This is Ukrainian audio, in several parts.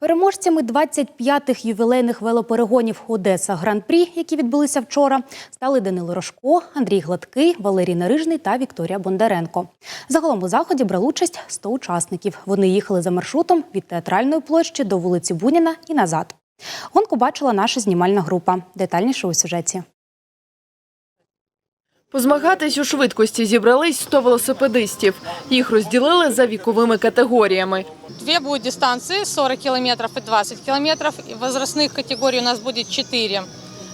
Переможцями 25-х ювілейних велоперегонів Одеса Гран-прі, які відбулися вчора, стали Данило Рожко, Андрій Гладкий, Валерій Нарижний та Вікторія Бондаренко. Загалом у заході брали участь 100 учасників. Вони їхали за маршрутом від театральної площі до вулиці Буніна і назад. Гонку бачила наша знімальна група. Детальніше у сюжеті. Позмагатись у швидкості зібрались 100 велосипедистів. Їх розділили за віковими категоріями. Две будет дистанции 40 километров и 20 километров. И Возрастных категорий у нас будет 4.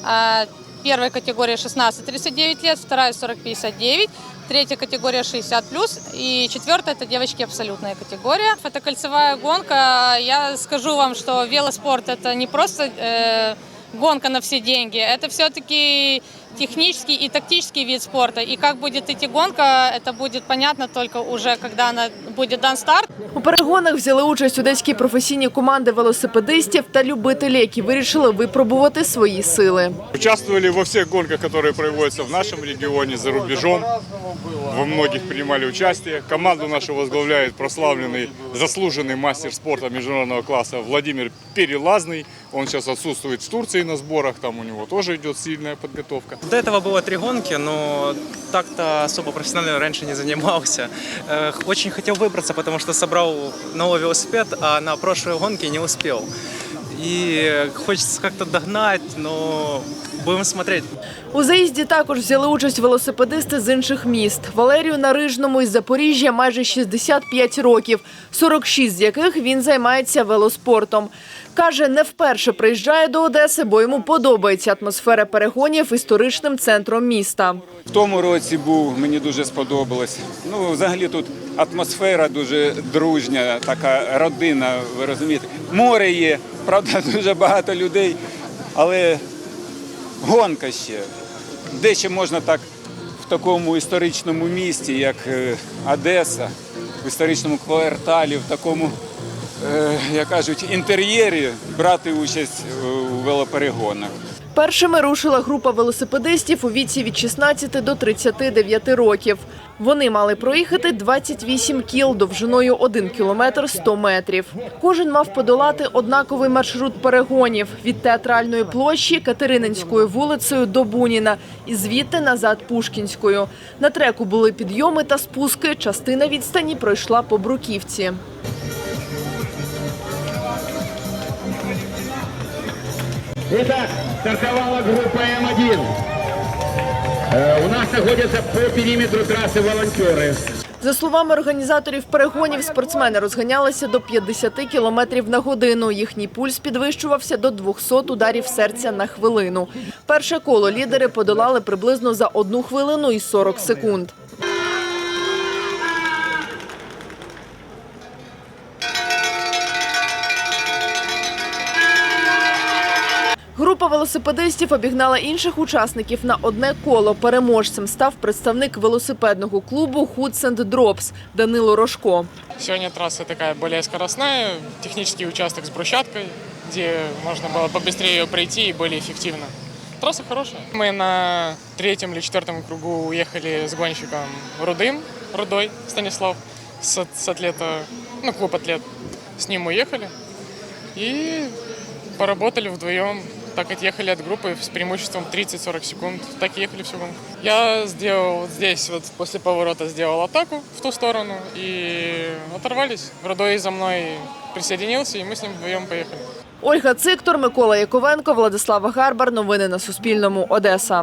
А, Первая категория 16-39 лет, вторая 40-59, третья категория 60+, и четвертая – это девочки абсолютная категория. Это кольцевая гонка. Я скажу вам, что велоспорт – это не просто э, гонка на все деньги, это все-таки технический и тактический вид спорта. И как будет идти гонка, это будет понятно только уже, когда она будет дан старт. У перегонах взяли участь одеські професійні команди велосипедистів та любителі, які вирішили випробувати свої сили. Участвовали во всех гонках, которые проводятся в нашем регионе, за рубежом. Во многих принимали участие. Команду нашу возглавляет прославленный, заслуженный мастер спорта международного класса Владимир Перелазный. Он сейчас отсутствует в Турции на сборах, там у него тоже идет сильная подготовка. До этого было три гонки, но так-то особо профессионально раньше не занимался. Э, Очень хотел выбраться, потому что собрал новый велосипед, а на прошлой гонке не успел. И хочется как-то догнать, но будем смотреть. У заїзді також взяли участь велосипедисти з інших міст. Валерію Нарижному із Запоріжжя майже 65 років, 46 з яких він займається велоспортом. Каже, не вперше приїжджає до Одеси, бо йому подобається атмосфера перегонів історичним центром міста. В тому році був, мені дуже сподобалось. Ну, взагалі тут атмосфера дуже дружня, така родина, ви розумієте. Море є, правда, дуже багато людей, але гонка ще. Де ще можна так в такому історичному місті, як е, Одеса, в історичному кварталі, в такому, е, як кажуть, інтер'єрі брати участь у велоперегонах. Першими рушила група велосипедистів у віці від 16 до 39 років. Вони мали проїхати 28 кіл довжиною 1 кілометр 100 метрів. Кожен мав подолати однаковий маршрут перегонів від театральної площі Катерининською вулицею до Буніна і звідти назад Пушкінською. На треку були підйоми та спуски. Частина відстані пройшла по бруківці. Итак, стартовала группа М1. Э, У нас находятся по периметру трассы волонтеры. За словами організаторів перегонів, спортсмени розганялися до 50 кілометрів на годину. Їхній пульс підвищувався до 200 ударів серця на хвилину. Перше коло лідери подолали приблизно за 1 хвилину і 40 секунд. Група велосипедистів обігнала інших учасників на одне коло. Переможцем став представник велосипедного клубу Hoods and Drops Данило Рожко. Сегодня трасса такая более скоростная, технический участок с брусчаткой, где можно было побыстрее ее пройти и более эффективно. Трасса хорошая. Мы на третьем или четвертом кругу уехали с гонщиком Рудым, Рудой Станислав, с, от- с атлета, ну, клуб атлет. С ним уехали и поработали вдвоем. Так отъехали от группы с преимуществом 30-40 секунд. Так и ехали всю гонку. Я сделал вот здесь, вот после поворота сделал атаку в ту сторону и оторвались. Рудой за мной присоединился, и мы с ним вдвоем поехали. Ольга Циктор, Микола Яковенко, Владислава Гарбар. Новини на Суспільному. Одеса.